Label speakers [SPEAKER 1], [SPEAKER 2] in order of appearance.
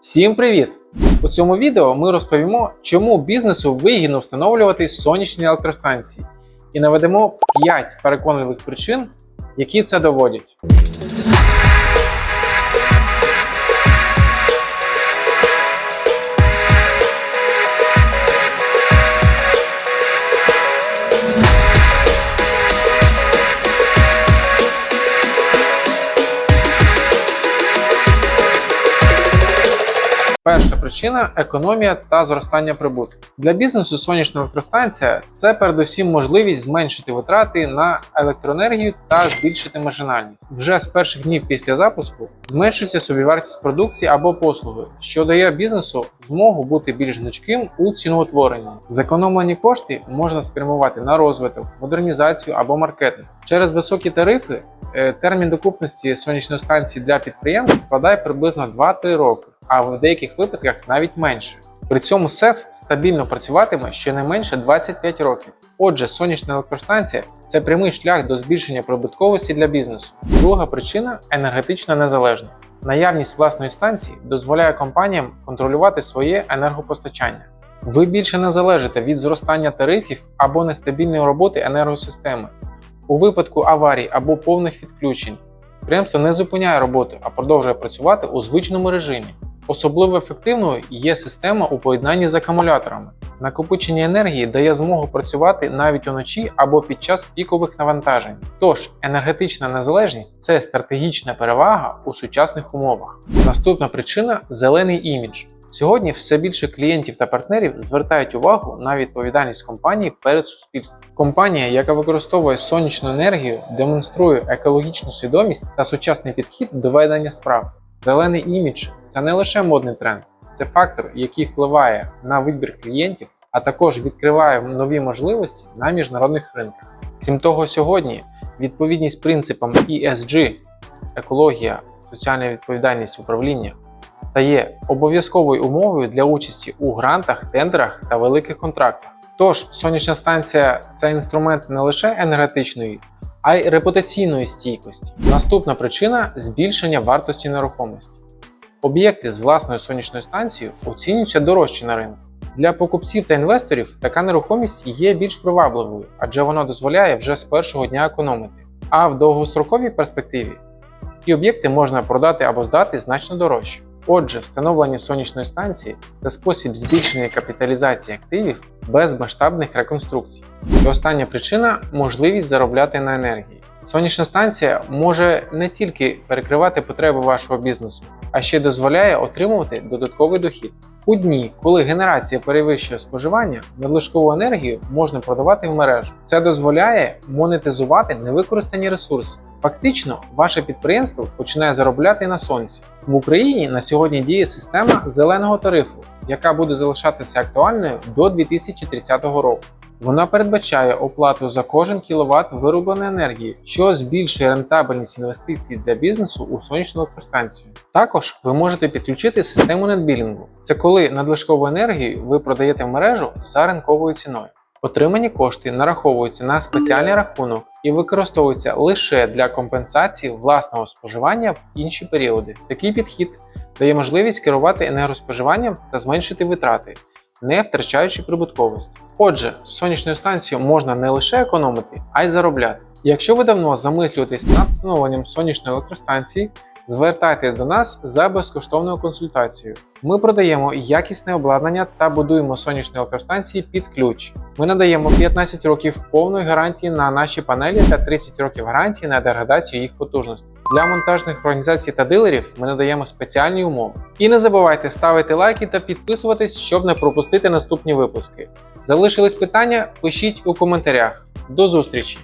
[SPEAKER 1] Всім привіт! У цьому відео ми розповімо, чому бізнесу вигідно встановлювати сонячні електростанції і наведемо 5 переконливих причин, які це доводять. Причина економія та зростання прибутку. Для бізнесу сонячна електростанція це передусім можливість зменшити витрати на електроенергію та збільшити маржинальність. Вже з перших днів після запуску зменшується собівартість продукції або послуги, що дає бізнесу змогу бути більш гнучким у ціноутворенні. Зекономлені кошти можна спрямувати на розвиток, модернізацію або маркетинг. Через високі тарифи е, термін докупності сонячної станції для підприємств складає приблизно 2-3 роки, а в деяких випадках навіть менше. При цьому СЕС стабільно працюватиме щонайменше 25 років. Отже, сонячна електростанція це прямий шлях до збільшення прибутковості для бізнесу. Друга причина енергетична незалежність. Наявність власної станції дозволяє компаніям контролювати своє енергопостачання. Ви більше не залежите від зростання тарифів або нестабільної роботи енергосистеми. У випадку аварій або повних відключень підприємство не зупиняє роботу, а продовжує працювати у звичному режимі. Особливо ефективною є система у поєднанні з акумуляторами. Накопичення енергії дає змогу працювати навіть уночі або під час пікових навантажень. Тож енергетична незалежність це стратегічна перевага у сучасних умовах. Наступна причина зелений імідж. Сьогодні все більше клієнтів та партнерів звертають увагу на відповідальність компанії перед суспільством. Компанія, яка використовує сонячну енергію, демонструє екологічну свідомість та сучасний підхід до ведення справ. Зелений імідж це не лише модний тренд, це фактор, який впливає на вибір клієнтів, а також відкриває нові можливості на міжнародних ринках. Крім того, сьогодні відповідність принципам ESG, екологія, соціальна відповідальність управління стає обов'язковою умовою для участі у грантах, тендерах та великих контрактах. Тож сонячна станція це інструмент не лише енергетичної, а й репутаційної стійкості. Наступна причина збільшення вартості нерухомості. Об'єкти з власною сонячною станцією оцінюються дорожче на ринку. Для покупців та інвесторів така нерухомість є більш привабливою, адже вона дозволяє вже з першого дня економити. А в довгостроковій перспективі ті об'єкти можна продати або здати значно дорожче. Отже, встановлення сонячної станції це спосіб збільшення капіталізації активів без масштабних реконструкцій. І остання причина можливість заробляти на енергії. Сонячна станція може не тільки перекривати потреби вашого бізнесу, а ще дозволяє отримувати додатковий дохід. У дні, коли генерація перевищує споживання, надлишкову енергію можна продавати в мережу. Це дозволяє монетизувати невикористані ресурси. Фактично, ваше підприємство починає заробляти на сонці. В Україні на сьогодні діє система зеленого тарифу, яка буде залишатися актуальною до 2030 року. Вона передбачає оплату за кожен кіловат виробленої енергії, що збільшує рентабельність інвестицій для бізнесу у сонячну електростанцію. Також ви можете підключити систему нетбілінгу. Це коли надлишкову енергію ви продаєте в мережу за ринковою ціною. Отримані кошти нараховуються на спеціальний рахунок і використовуються лише для компенсації власного споживання в інші періоди. Такий підхід дає можливість керувати енергоспоживанням та зменшити витрати, не втрачаючи прибутковість. Отже, з сонячною станцією можна не лише економити, а й заробляти. Якщо ви давно замислюєтесь над встановленням сонячної електростанції, звертайтесь до нас за безкоштовною консультацією. Ми продаємо якісне обладнання та будуємо сонячні електростанції під ключ. Ми надаємо 15 років повної гарантії на наші панелі та 30 років гарантії на деградацію їх потужності. Для монтажних організацій та дилерів ми надаємо спеціальні умови. І не забувайте ставити лайки та підписуватись, щоб не пропустити наступні випуски. Залишились питання? Пишіть у коментарях. До зустрічі!